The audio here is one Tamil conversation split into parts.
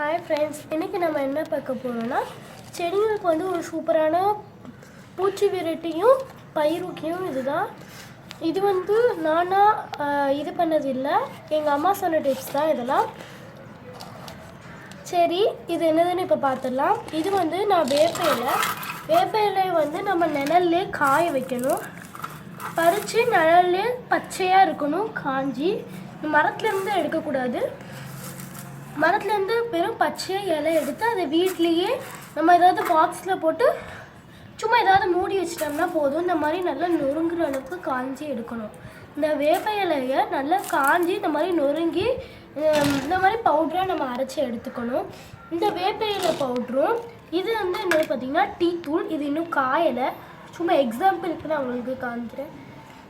ஹாய் ஃப்ரெண்ட்ஸ் இன்றைக்கி நம்ம என்ன பார்க்க போகிறோம்னா செடிங்களுக்கு வந்து ஒரு சூப்பரான பூச்சி விரட்டியும் பயிரூக்கியும் இதுதான். இது வந்து நானாக இது பண்ணது இல்லை எங்கள் அம்மா சொன்ன டிப்ஸ் தான் இதெல்லாம். சரி இது என்னதுன்னு இப்போ பார்த்துடலாம் இது வந்து நான் வேப்ப இலை வேப்ப இலையை வந்து நம்ம நிழல்லே காய வைக்கணும். பறித்து நிழல்லே பச்சையாக இருக்கணும் காஞ்சி. மரத்துலேருந்து எடுக்கக்கூடாது. மரத்துலேருந்து வெறும் பச்சையாக இலை எடுத்து அதை வீட்லேயே நம்ம ஏதாவது பாக்ஸில் போட்டு சும்மா ஏதாவது மூடி வச்சிட்டோம்னா போதும். இந்த மாதிரி நல்லா நொறுங்குற அளவுக்கு காஞ்சி எடுக்கணும். இந்த வேப்ப இலையை நல்லா காஞ்சி இந்த மாதிரி நொறுங்கி இந்த மாதிரி பவுட்ராக நம்ம அரைச்சி எடுத்துக்கணும். இந்த வேப்ப இலை பவுட்ரும் இது வந்து என்னது பார்த்தீங்கன்னா டீ தூள் இது இன்னும் காயலை. சும்மா எக்ஸாம்பிளுக்கு நான் உங்களுக்கு காமிக்கிறேன்.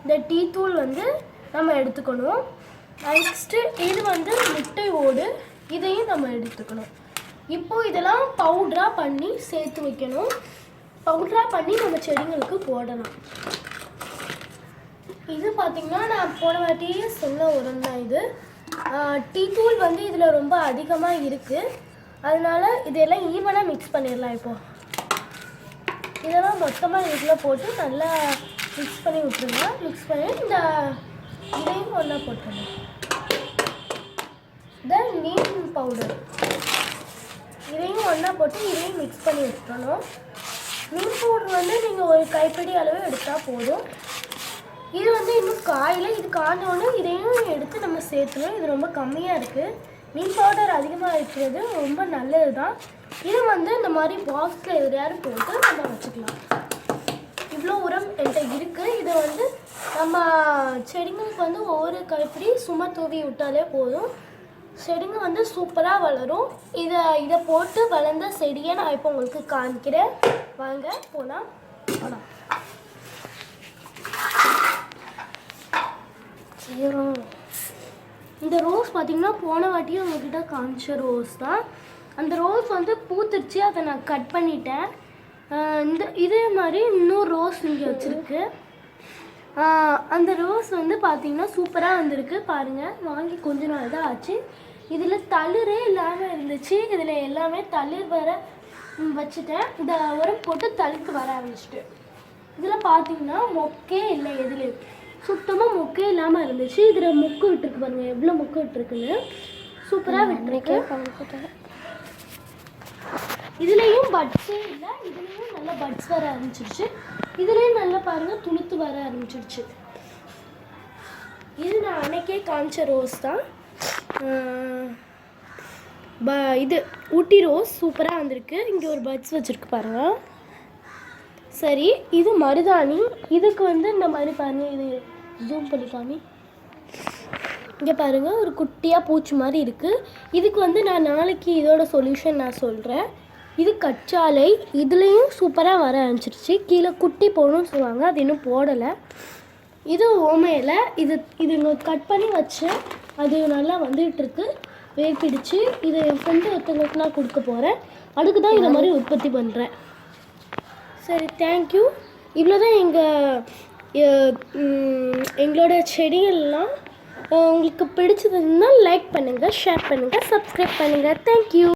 இந்த டீ தூள் வந்து நம்ம எடுத்துக்கணும். நெக்ஸ்ட்டு இது வந்து முட்டை ஓடு இதையும் நம்ம எடுத்துக்கணும். இப்போ இதெல்லாம் பவுடராக பண்ணி சேர்த்து வைக்கணும். பவுடராக பண்ணி நம்ம செடிங்களுக்கு போடலாம் இது பார்த்திங்கன்னா நான் போன வாட்டியே சொன்ன உரம் தான் இது டீ தூள் வந்து இதில் ரொம்ப அதிகமாக இருக்குது அதனால் இதெல்லாம் ஈவனாக மிக்ஸ் பண்ணிடலாம் இப்போது இதெல்லாம் மொத்தமாக இதில் போட்டு நல்லா மிக்ஸ் பண்ணி விட்டுருங்க. மிக்ஸ் பண்ணி இந்த இதையும் ஒன்றா போட்டுருங்க பவுடர் இதையும் ஒன்றா போட்டு இதையும் மிக்ஸ் பண்ணி விட்டுறணும் மின் பவுடர் வந்து நீங்கள் ஒரு கைப்பிடி அளவு எடுத்தால் போதும். இது வந்து இன்னும் காயில இது காஞ்சோடனே இதையும் எடுத்து நம்ம சேர்த்துக்கணும். இது ரொம்ப கம்மியாக இருக்குது மீன் பவுடர் அதிகமாக இருக்கிறது ரொம்ப நல்லது தான் இது வந்து இந்த மாதிரி பாக்ஸில் எதையாவது போட்டு நம்ம வச்சுக்கலாம். இவ்வளோ உரம் என்கிட்ட இருக்குது இதை வந்து நம்ம செடிங்களுக்கு வந்து ஒவ்வொரு கைப்பிடி சும்மா தூவி விட்டாலே போதும். செடிங்க வந்து சூப்பராக வளரும். இதை இதை போட்டு வளர்ந்த செடியை நான் இப்போ உங்களுக்கு காமிக்கிறேன். வாங்க போகலாம் போகலாம் செய்யறோம் இந்த ரோஸ் பார்த்தீங்கன்னா போன வாட்டியும் உங்ககிட்ட காமிச்ச ரோஸ் தான். அந்த ரோஸ் வந்து பூத்துருச்சு அதை நான் கட் பண்ணிட்டேன். இந்த இதே மாதிரி இன்னும் ரோஸ் இங்கே வச்சுருக்கு. அந்த ரோஸ் வந்து பார்த்தீங்கன்னா சூப்பராக வந்திருக்கு. பாருங்கள் வாங்கி கொஞ்ச நாள் தான் ஆச்சு. இதில் தளிரே இல்லாமல் இருந்துச்சு. இதில் எல்லாமே தளிர் வர வச்சுட்டேன். இந்த உரம் போட்டு தளிர்த்து வர ஆரம்பிச்சிட்டு. இதில் பார்த்தீங்கன்னா மொக்கே இல்லை எதுலேயும். சுத்தமாக மொக்கே இல்லாமல் இருந்துச்சு. இதில் மொக்கு விட்டுருக்கு பாருங்க எவ்வளோ மொக்கு விட்டுருக்குன்னு. சூப்பராக விட்டுருக்கு. இதுலேயும் பட்ஸே இல்லை இதுலேயும் நல்லா பட்ஸ் வர ஆரம்பிச்சிருச்சு. இதுலேயும் நல்லா பாருங்க துளுத்து வர ஆரம்பிச்சிருச்சு. இது நான் அன்னைக்கே காமிச்ச ரோஸ் தான். ப இது ஊட்டி ரோஸ் சூப்பராக வந்திருக்கு. இங்கே ஒரு பட்ஸ் வச்சுருக்கு பாருங்க. சரி இது மருதாணி. இதுக்கு வந்து இந்த மாதிரி பாருங்க இது ஜூம் பண்ணி காமி. இங்கே பாருங்கள் ஒரு குட்டியாக பூச்சி மாதிரி இருக்குது இதுக்கு வந்து நான் நாளைக்கு இதோட சொல்யூஷன் நான் சொல்கிறேன் இது கச்சாலை இதுலேயும் சூப்பராக வர ஆரம்பிச்சிருச்சு. கீழே குட்டி போடணும்னு சொல்லுவாங்க. அது இன்னும் போடலை. இது ஓமையில். இது இது கட் பண்ணி வச்சேன் அது நல்லா வந்துகிட்ருக்கு வேப்பிடிச்சு. இதை என் ஃப்ரெண்டு ஒருத்தவங்களுக்கு நான் கொடுக்க போகிறேன் அதுக்கு தான் இதை மாதிரி உற்பத்தி பண்ணுறேன் சரி தேங்க்யூ இவ்வளோ தான் எங்கள் எங்களோட செடிகள்லாம் உங்களுக்கு பிடிச்சதுன்னா லைக் பண்ணுங்கள் ஷேர் பண்ணுங்கள் சப்ஸ்கிரைப் பண்ணுங்கள் தேங்க்யூ